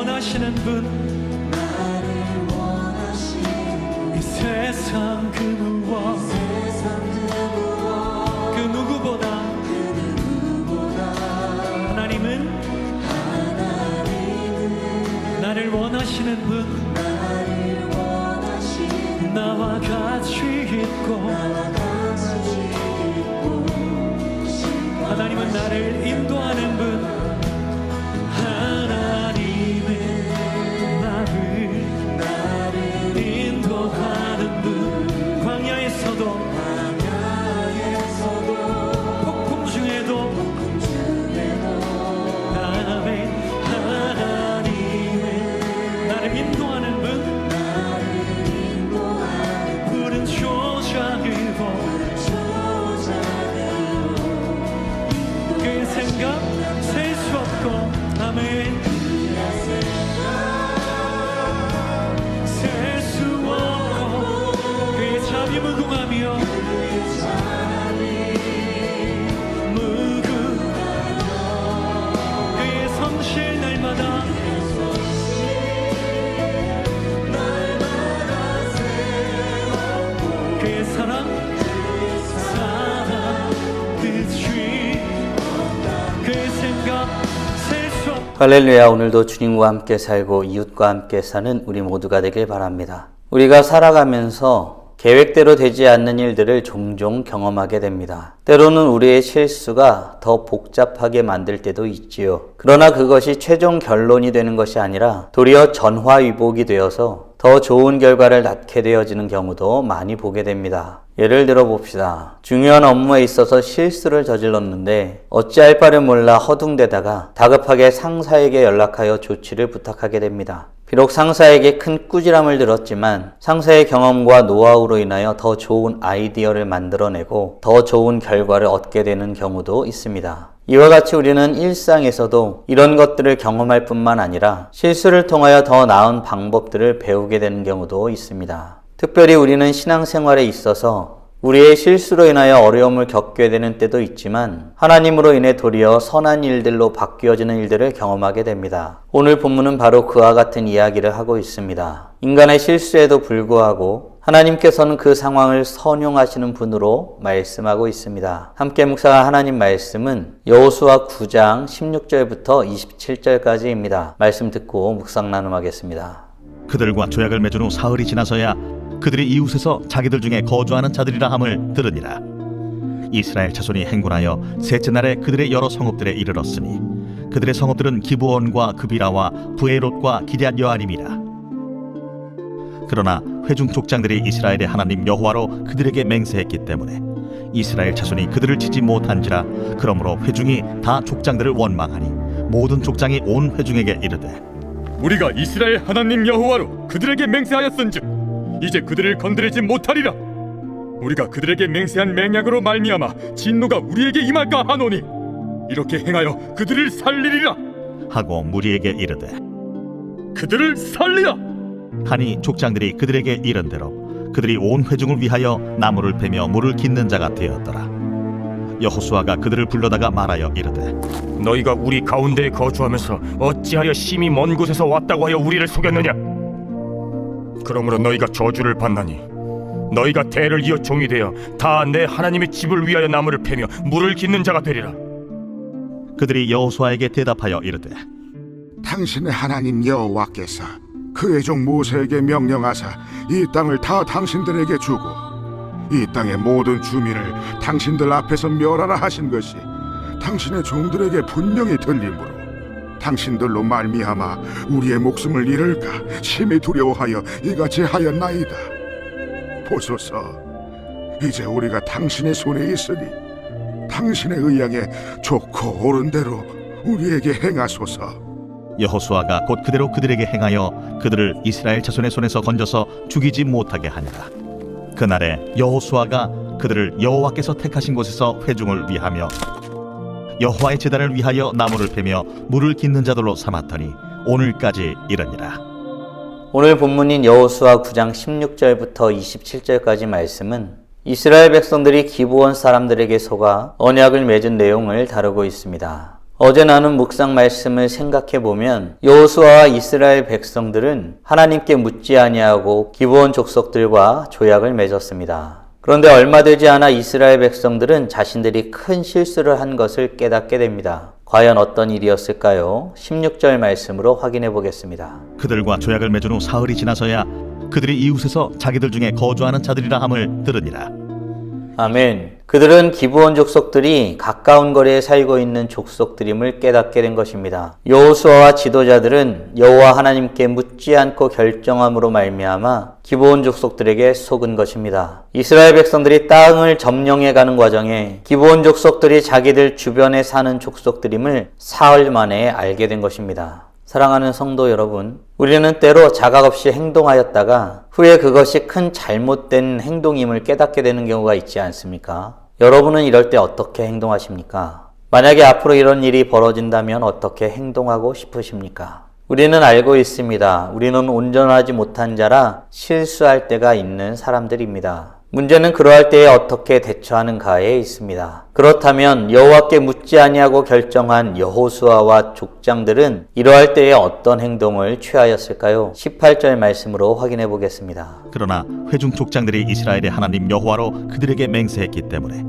원하시는 분. 이 세상 그 무엇 그 누구보다? 하나님은 나를 원하시는 분. 나와 같이 있고. 하나님은 나를 인도 할렐루야 오늘도 주님과 함께 살고 이웃과 함께 사는 우리 모두가 되길 바랍니다. 우리가 살아가면서 계획대로 되지 않는 일들을 종종 경험하게 됩니다. 때로는 우리의 실수가 더 복잡하게 만들 때도 있지요. 그러나 그것이 최종 결론이 되는 것이 아니라 도리어 전화위복이 되어서 더 좋은 결과를 낳게 되어지는 경우도 많이 보게 됩니다. 예를 들어 봅시다. 중요한 업무에 있어서 실수를 저질렀는데 어찌할 바를 몰라 허둥대다가 다급하게 상사에게 연락하여 조치를 부탁하게 됩니다. 비록 상사에게 큰 꾸지람을 들었지만 상사의 경험과 노하우로 인하여 더 좋은 아이디어를 만들어내고 더 좋은 결과를 얻게 되는 경우도 있습니다. 이와 같이 우리는 일상에서도 이런 것들을 경험할 뿐만 아니라 실수를 통하여 더 나은 방법들을 배우게 되는 경우도 있습니다. 특별히 우리는 신앙생활에 있어서 우리의 실수로 인하여 어려움을 겪게 되는 때도 있지만 하나님으로 인해 도리어 선한 일들로 바뀌어지는 일들을 경험하게 됩니다. 오늘 본문은 바로 그와 같은 이야기를 하고 있습니다. 인간의 실수에도 불구하고 하나님께서는 그 상황을 선용하시는 분으로 말씀하고 있습니다. 함께 묵상한 하나님 말씀은 여호수아 9장 16절부터 27절까지입니다. 말씀 듣고 묵상 나눔하겠습니다. 그들과 조약을 맺은 후 사흘이 지나서야 그들이 이웃에서 자기들 중에 거주하는 자들이라 함을 들으니라. 이스라엘 자손이 행군하여 셋째 날에 그들의 여러 성읍들에 이르렀으니 그들의 성읍들은 기브온과 그비라와 부에롯과 기럇 여아림이라. 그러나 회중 족장들이 이스라엘의 하나님 여호와로 그들에게 맹세했기 때문에 이스라엘 자손이 그들을 치지 못한지라 그러므로 회중이 다 족장들을 원망하니 모든 족장이 온 회중에게 이르되 우리가 이스라엘 하나님 여호와로 그들에게 맹세하였은즉 이제 그들을 건드리지 못하리라. 우리가 그들에게 맹세한 맹약으로 말미암아 진노가 우리에게 임할까 하노니 이렇게 행하여 그들을 살리리라. 하고 무리에게 이르되 그들을 살리라. 하니 족장들이 그들에게 이른 대로 그들이 온 회중을 위하여 나무를 베며 물을 깃는 자가 되었더라. 여호수아가 그들을 불러다가 말하여 이르되 너희가 우리 가운데에 거주하면서 어찌하여 심히 먼 곳에서 왔다고 하여 우리를 속였느냐? 그러므로 너희가 저주를 받나니 너희가 대를 이어 종이 되어 다 내 하나님의 집을 위하여 나무를 패며 물을 깃는 자가 되리라. 그들이 여호수아에게 대답하여 이르되 당신의 하나님 여호와께서 그의 종 모세에게 명령하사 이 땅을 다 당신들에게 주고 이 땅의 모든 주민을 당신들 앞에서 멸하라 하신 것이 당신의 종들에게 분명히 들리므로 당신들로 말미암아 우리의 목숨을 잃을까 심히 두려워하여 이같이 하였나이다. 보소서 이제 우리가 당신의 손에 있으니 당신의 의향에 좋고 옳은 대로 우리에게 행하소서. 여호수아가 곧 그대로 그들에게 행하여 그들을 이스라엘 자손의 손에서 건져서 죽이지 못하게 하니라. 그날에 여호수아가 그들을 여호와께서 택하신 곳에서 회중을 위하며 여호와의 제단을 위하여 나무를 패며 물을 깃는 자들로 삼았더니 오늘까지 이르니라 오늘 본문인 여호수아 9장 16절부터 27절까지 말씀은 이스라엘 백성들이 기브온 사람들에게 속아 언약을 맺은 내용을 다루고 있습니다. 어제 나눈 묵상 말씀을 생각해 보면 여호수아와 이스라엘 백성들은 하나님께 묻지 아니하고 기브온 족속들과 조약을 맺었습니다. 그런데 얼마 되지 않아 이스라엘 백성들은 자신들이 큰 실수를 한 것을 깨닫게 됩니다. 과연 어떤 일이었을까요? 16절 말씀으로 확인해 보겠습니다. 그들과 조약을 맺은 후 사흘이 지나서야 그들이 이웃에서 자기들 중에 거주하는 자들이라 함을 들으니라 아멘. 그들은 기브온 족속들이 가까운 거리에 살고 있는 족속들임을 깨닫게 된 것입니다. 여호수아와 지도자들은 여호와 하나님께 묻지 않고 결정함으로 말미암아 기브온 족속들에게 속은 것입니다. 이스라엘 백성들이 땅을 점령해 가는 과정에 기브온 족속들이 자기들 주변에 사는 족속들임을 사흘 만에 알게 된 것입니다. 사랑하는 성도 여러분, 우리는 때로 자각 없이 행동하였다가 후에 그것이 큰 잘못된 행동임을 깨닫게 되는 경우가 있지 않습니까? 여러분은 이럴 때 어떻게 행동하십니까? 만약에 앞으로 이런 일이 벌어진다면 어떻게 행동하고 싶으십니까? 우리는 알고 있습니다. 우리는 온전하지 못한 자라 실수할 때가 있는 사람들입니다. 문제는 그러할 때에 어떻게 대처하는가에 있습니다. 그렇다면 여호와께 묻지 아니하고 결정한 여호수아와 족장들은 이러할 때에 어떤 행동을 취하였을까요? 18절 말씀으로 확인해 보겠습니다. 그러나 회중 족장들이 이스라엘의 하나님 여호와로 그들에게 맹세했기 때문에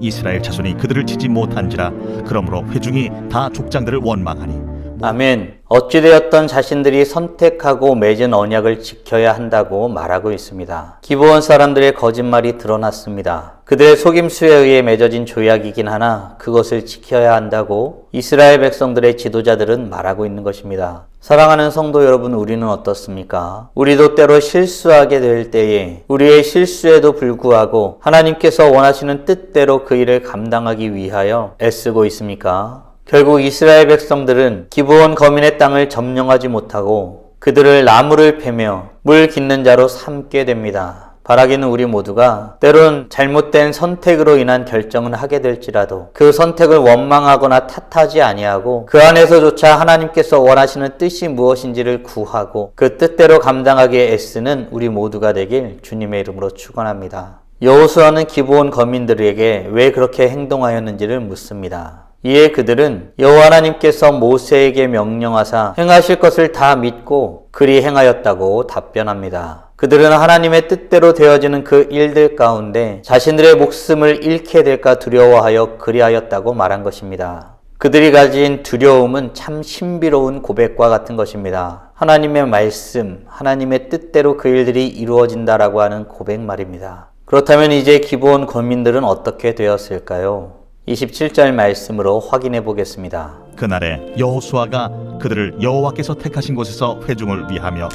이스라엘 자손이 그들을 치지 못한지라 그러므로 회중이 다 족장들을 원망하니 아멘. 어찌되었던 자신들이 선택하고 맺은 언약을 지켜야 한다고 말하고 있습니다. 기브온 사람들의 거짓말이 드러났습니다. 그들의 속임수에 의해 맺어진 조약이긴 하나 그것을 지켜야 한다고 이스라엘 백성들의 지도자들은 말하고 있는 것입니다. 사랑하는 성도 여러분, 우리는 어떻습니까? 우리도 때로 실수하게 될 때에 우리의 실수에도 불구하고 하나님께서 원하시는 뜻대로 그 일을 감당하기 위하여 애쓰고 있습니까? 결국 이스라엘 백성들은 기브온 거민의 땅을 점령하지 못하고 그들을 나무를 패며 물 깃는 자로 삼게 됩니다. 바라기는 우리 모두가 때론 잘못된 선택으로 인한 결정을 하게 될지라도 그 선택을 원망하거나 탓하지 아니하고 그 안에서조차 하나님께서 원하시는 뜻이 무엇인지를 구하고 그 뜻대로 감당하기에 애쓰는 우리 모두가 되길 주님의 이름으로 축원합니다. 여호수아는 기브온 거민들에게 왜 그렇게 행동하였는지를 묻습니다. 이에 그들은 여호와 하나님께서 모세에게 명령하사 행하실 것을 다 믿고 그리 행하였다고 답변합니다. 그들은 하나님의 뜻대로 되어지는 그 일들 가운데 자신들의 목숨을 잃게 될까 두려워하여 그리하였다고 말한 것입니다. 그들이 가진 두려움은 참 신비로운 고백과 같은 것입니다. 하나님의 말씀, 하나님의 뜻대로 그 일들이 이루어진다라고 하는 고백 말입니다. 그렇다면 이제 기본 권민들은 어떻게 되었을까요? 27절 말씀으로 확인해 보겠습니다. 그날에 여호수아가 그들을 여호와께서 택하신 곳에서 회중을 위하며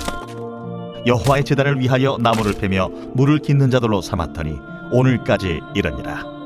여호와의 제단을 위하여 나무를 패며 물을 깃는 자들로 삼았더니 오늘까지 이르니라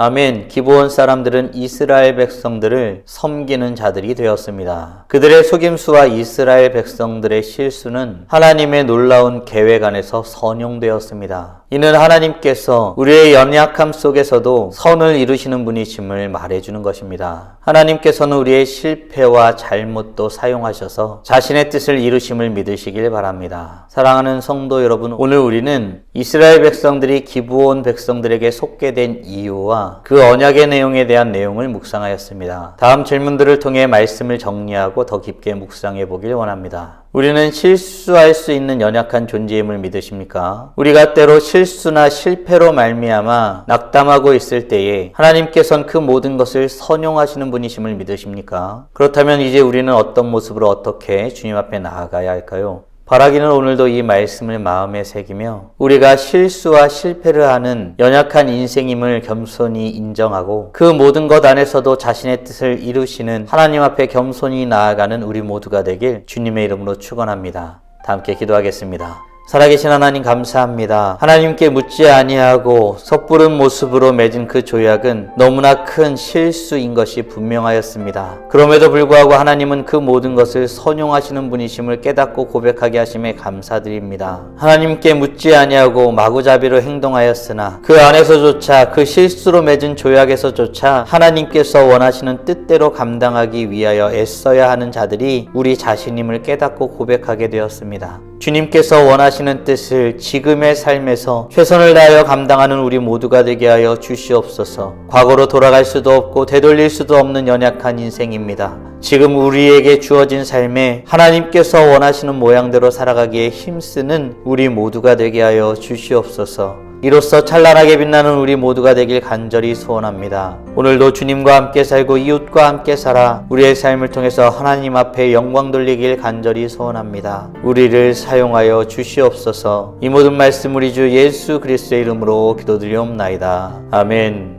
아멘. 기브온 사람들은 이스라엘 백성들을 섬기는 자들이 되었습니다. 그들의 속임수와 이스라엘 백성들의 실수는 하나님의 놀라운 계획 안에서 선용되었습니다. 이는 하나님께서 우리의 연약함 속에서도 선을 이루시는 분이심을 말해주는 것입니다. 하나님께서는 우리의 실패와 잘못도 사용하셔서 자신의 뜻을 이루심을 믿으시길 바랍니다. 사랑하는 성도 여러분, 오늘 우리는 이스라엘 백성들이 기브온 백성들에게 속게 된 이유와 그 언약의 내용에 대한 내용을 묵상하였습니다. 다음 질문들을 통해 말씀을 정리하고 더 깊게 묵상해 보길 원합니다. 우리는 실수할 수 있는 연약한 존재임을 믿으십니까? 우리가 때로 실수나 실패로 말미암아 낙담하고 있을 때에 하나님께선 그 모든 것을 선용하시는 분이심을 믿으십니까? 그렇다면 이제 우리는 어떤 모습으로 어떻게 주님 앞에 나아가야 할까요? 바라기는 오늘도 이 말씀을 마음에 새기며 우리가 실수와 실패를 하는 연약한 인생임을 겸손히 인정하고 그 모든 것 안에서도 자신의 뜻을 이루시는 하나님 앞에 겸손히 나아가는 우리 모두가 되길 주님의 이름으로 축원합니다. 다 함께 기도하겠습니다. 살아계신 하나님 감사합니다. 하나님께 묻지 아니하고 섣부른 모습으로 맺은 그 조약은 너무나 큰 실수인 것이 분명하였습니다. 그럼에도 불구하고 하나님은 그 모든 것을 선용하시는 분이심을 깨닫고 고백하게 하심에 감사드립니다. 하나님께 묻지 아니하고 마구잡이로 행동하였으나 그 안에서조차 그 실수로 맺은 조약에서조차 하나님께서 원하시는 뜻대로 감당하기 위하여 애써야 하는 자들이 우리 자신임을 깨닫고 고백하게 되었습니다. 주님께서 원하시는 뜻을 지금의 삶에서 최선을 다하여 감당하는 우리 모두가 되게 하여 주시옵소서. 과거로 돌아갈 수도 없고 되돌릴 수도 없는 연약한 인생입니다. 지금 우리에게 주어진 삶에 하나님께서 원하시는 모양대로 살아가기에 힘쓰는 우리 모두가 되게 하여 주시옵소서. 이로써 찬란하게 빛나는 우리 모두가 되길 간절히 소원합니다. 오늘도 주님과 함께 살고 이웃과 함께 살아 우리의 삶을 통해서 하나님 앞에 영광 돌리길 간절히 소원합니다. 우리를 사용하여 주시옵소서. 이 모든 말씀 우리 주 예수 그리스도의 이름으로 기도드리옵나이다. 아멘.